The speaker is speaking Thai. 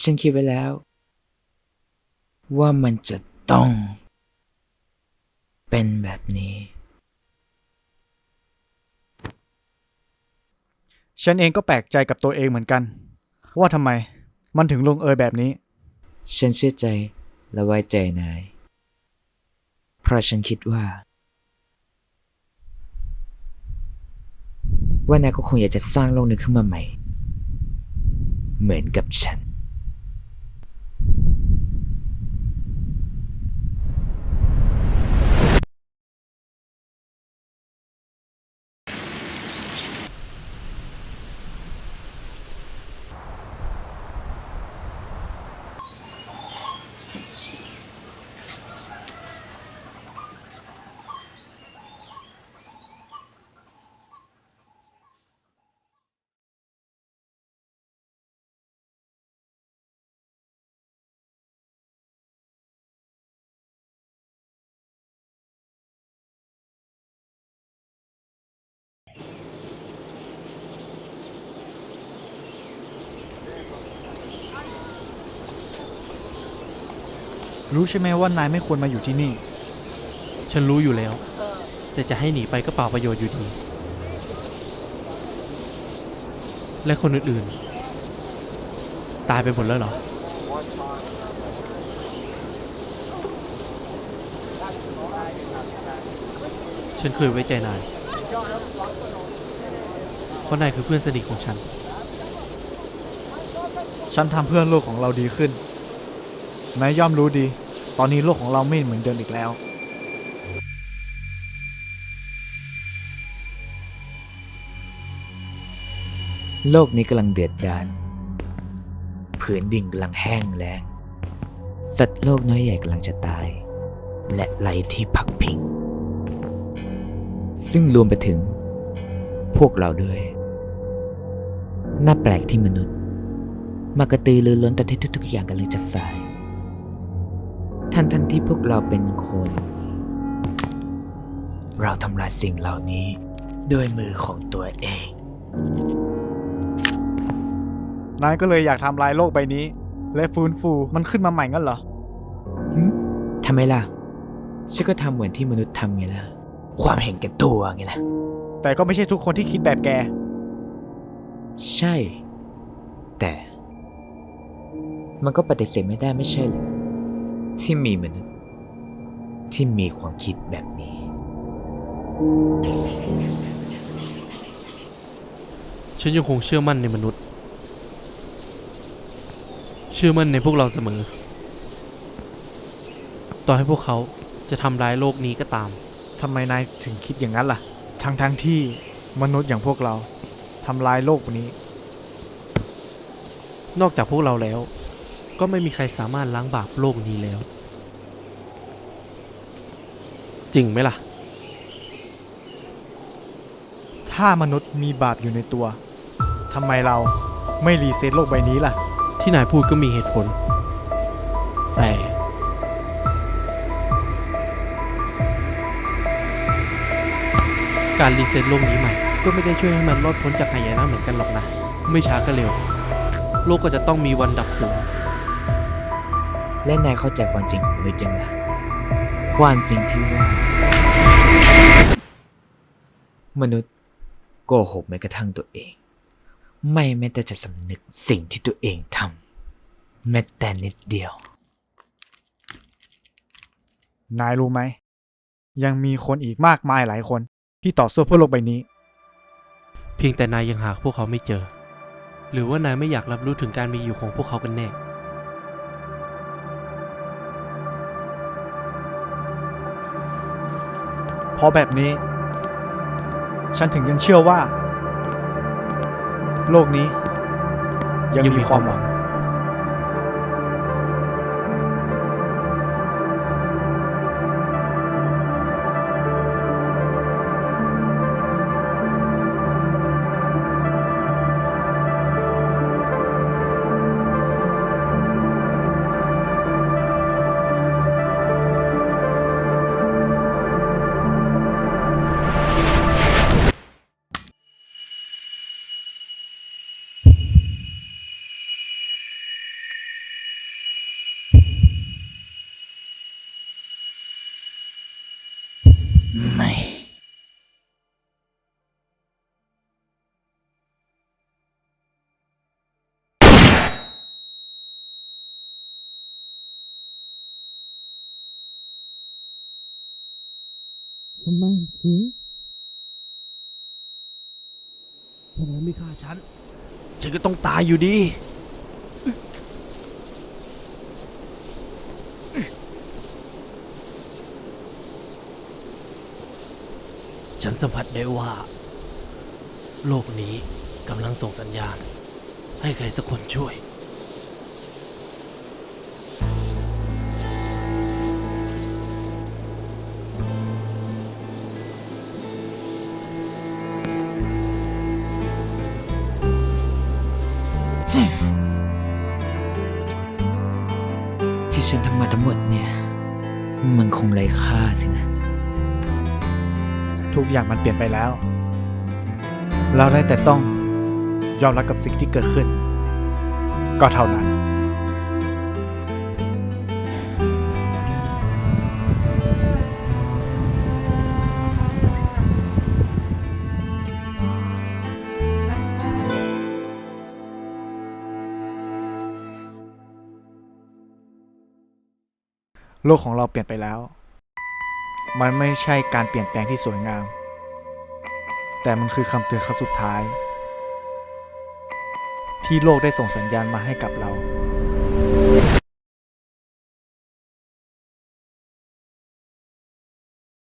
ฉันคิดไว้แล้ว ว่ามันจะต้อง เป็นแบบนี้ ฉันเองก็แปลกใจกับตัวเองเหมือนกัน ว่าทำไมมันถึงลงเอยแบบนี้ ฉันเชื่อใจและไว้ใจนาย เพราะฉันคิดว่า ว่านายก็คงอยากจะสร้างโลกนี้ขึ้นมาใหม่ เหมือนกับฉัน รู้ใช่ไหมว่านายไม่ควรมาอยู่ที่นี่ ฉันรู้อยู่แล้ว แต่จะให้หนีไปก็เปล่าประโยชน์อยู่ดี และคนอื่นๆ ตายไปหมดแล้วเหรอ ฉันเคยไว้ใจนาย เพราะนายคือเพื่อนสนิทของฉัน ฉันทำเพื่อโลกของเราดีขึ้น นายย่อมรู้ดี ตอนนี้โลกของเราไม่เหมือนเดิมอีกแล้ว โลกนี้กำลังเดือดดาลผืนดินกำลังแห้งแล้ง สัตว์โลกน้อยใหญ่กำลังจะตาย และไรที่พักพิง ซึ่งรวมไปถึง พวกเราด้วย น่าแปลกที่มนุษย์ มากระตือรือร้นแต่ที่ทุกๆอย่างกันเลยจะสาย ทันทันที่พวกเราเป็นคน เราทำลายสิ่งเหล่านี้ด้วยมือของตัวเอง นายก็เลยอยากทำลายโลกใบนี้ และฟื้นฟูมันขึ้นมาใหม่งั้นเหรอหึทำไมล่ะ ฉันก็ทำเหมือนที่มนุษย์ทำไงล่ะ ความเห็นแก่ตัวไงล่ะ แต่ก็ไม่ใช่ทุกคนที่คิดแบบแก ใช่ แต่ มันก็ปฏิเสธไม่ได้ไม่ใช่เหรอ ที่มีมนุษย์ ที่มีความคิดแบบนี้ ฉันยังคงเชื่อมั่นในมนุษย์ เชื่อมั่นในพวกเราเสมอ ต่อให้พวกเขาจะทำร้ายโลกนี้ก็ตาม ทำไมนายถึงคิดอย่างนั้นล่ะ ทั้งทั้งๆที่มนุษย์อย่างพวกเราทำลายโลกนี้ นอกจากพวกเราแล้ว ก็ไม่มีใครสามารถล้างบาปโลกนี้แล้ว จริงไหมล่ะ ถ้ามนุษย์มีบาปอยู่ในตัวทำไมเราไม่รีเซ็ตโลกใบนี้ล่ะ ที่นายพูดก็มีเหตุผล แต่ การรีเซ็ตโลกนี้ใหม่ ก็ไม่ได้ช่วยให้มันรอดพ้นจากหายนะเหมือนกันหรอกนะ ไม่ช้าก็เร็ว โลกก็จะต้องมีวันดับสูญ และนายเข้าใจความจริงของมนุษย์ยังล่ะ ความจริงที่ว่า มนุษย์โกหกแม้กระทั่งตัวเอง ไม่แม้แต่จะสำนึกสิ่งที่ตัวเองทำแม้แต่นิดเดียว นายรู้ไหม ยังมีคนอีกมากมายหลายคนที่ต่อสู้เพื่อโลกใบนี้ เพียงแต่นายยังหาพวกเขาไม่เจอ หรือว่านายไม่อยากรับรู้ถึงการมีอยู่ของพวกเขากันแน่ เพราะแบบนี้ ฉันถึงยังเชื่อว่า โลกนี้ยังมีความหวัง ไม่ทำไมถึงทำไมไม่ฆ่าฉัน ฉันก็ต้องตายอยู่ดี ฉันสัมผัสได้ว่า โลกนี้กำลังส่งสัญญาณ ให้ใครสักคนช่วย ที่ฉันทำมาทั้งหมดเนี่ย มันคงไร้ค่าสินะ ทุกอย่างมันเปลี่ยนไปแล้ว เราได้แต่ต้องยอมรับกับสิ่งที่เกิดขึ้น ก็เท่านั้น โลกของเราเปลี่ยนไปแล้ว มันไม่ใช่การเปลี่ยนแปลงที่สวยงาม แต่มันคือคำเตือนครั้งสุดท้าย ที่โลกได้ส่งสัญญาณมาให้กับเรา